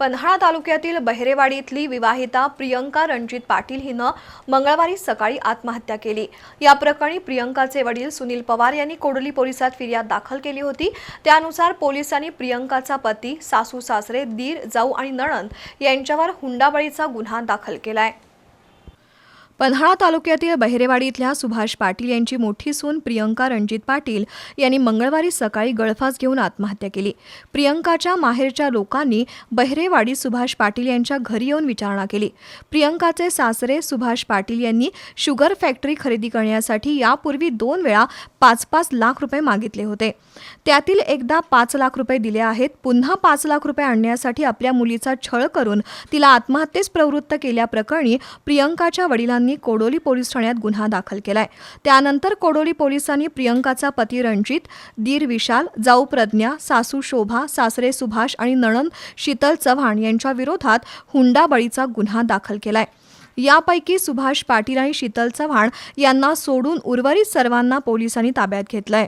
पन्हाळा तालुक्यातील बहिरेवाडी इथली विवाहिता प्रियंका रणजित पाटील हिनं मंगळवारी सकाळी आत्महत्या केली. या प्रकरणी प्रियंकाचे वडील सुनील पवार यांनी कोडोली पोलिसात फिर्याद दाखल केली होती. त्यानुसार पोलिसांनी प्रियंकाचा पती सासू सासरे दीर जाऊ आणि नणंद यांच्यावर हुंडाबळीचा गुन्हा दाखल केलाय. पन्हाळा तालुक्यातील बहिरेवाडी इथल्या सुभाष पाटील यांची मोठी सून प्रियंका रणजित पाटील यांनी मंगळवारी सकाळी गळफास घेऊन आत्महत्या केली. प्रियंकाच्या माहेरच्या लोकांनी बहिरेवाडी सुभाष पाटील यांच्या घरी येऊन विचारणा केली. प्रियंकाचे सासरे सुभाष पाटील यांनी शुगर फॅक्टरी खरेदी करण्यासाठी यापूर्वी दोन वेळा पाच पाच लाख रुपये मागितले होते. त्यातील एकदा पाच लाख रुपये दिले आहेत. पुन्हा पाच लाख रुपये आणण्यासाठी आपल्या मुलीचा छळ करून तिला आत्महत्येस प्रवृत्त केल्याप्रकरणी प्रियंकाच्या वडिलांनी कोडोली पोलीस ठाण्यात गुन्हा दाखल केलाय. त्यानंतर कोडोली पोलिसांनी प्रियंकाचा पती रणजित दीर विशाल जाऊ प्रज्ञा सासू शोभा सासरे सुभाष आणि नणंद शीतल चव्हाण यांच्या विरोधात हुंडाबळीचा गुन्हा दाखल केलाय. यापैकी सुभाष पाटील आणि शीतल चव्हाण यांना सोडून उर्वरित सर्वांना पोलिसांनी ताब्यात घेतलंय.